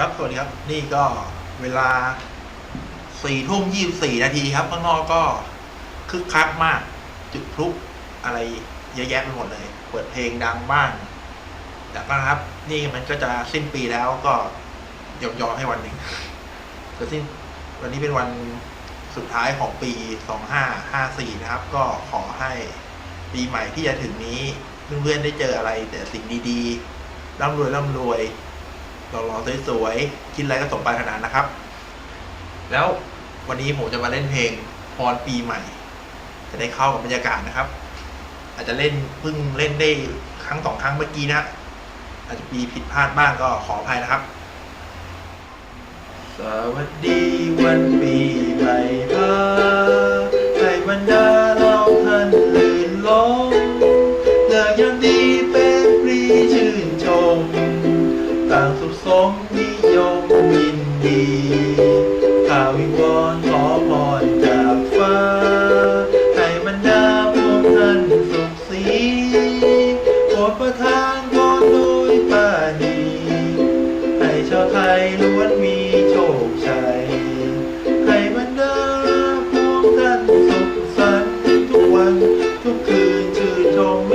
ครับ สวัสดีครับ นี่ก็เวลาสี่ทุ่มยี่สี่นาทีครับข้างนอกก็คึกคักมาก จุดพลุอะไรเยอะแยะไปหมดเลย เปิดเพลงดังบ้างแต่ก็นะครับ นี่มันก็จะสิ้นปีแล้วก็ยอมยอมให้วันหนึ่งจะสิ้นวันนี้เป็นวันสุดท้ายของปีสองห้าห้าสี่นะครับ ก็ขอให้ปีใหม่ที่จะถึงนี้เพื่อนๆได้เจออะไรแต่สิ่งดีๆร่ำรวยร่ำรวย หล่อๆสวยๆกินอะไรก็สมปรารถนานะครับ แล้ววันนี้ผมจะมาเล่นเพลงพรปีใหม่ จะได้เข้ากับบรรยากาศนะครับ อาจจะเล่นเพิ่งเล่นได้ครั้งสองครั้งเมื่อกี้นะ อาจจะมีผิดพลาดบ้างก็ขออภัยนะครับ สวัสดีวันปี ยมยินดีข้าวิงวอนขอพรจากฟ้า ให้บรรดาพวกท่านสุขสีโปรดประทานพรโดยปรานีให้ชาวไทยล้วนมีโชคชัย ให้บรรดาพวกท่านสุขสันต์ทุกวันทุกคืนชื่นชม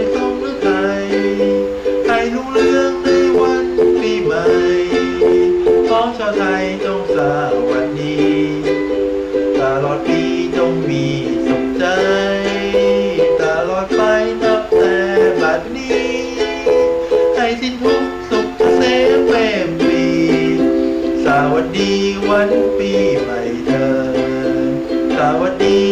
ีให้สิ้นทุกสุขเสเวมปีสวัสดีวันปีใหม่เธอสวัสดี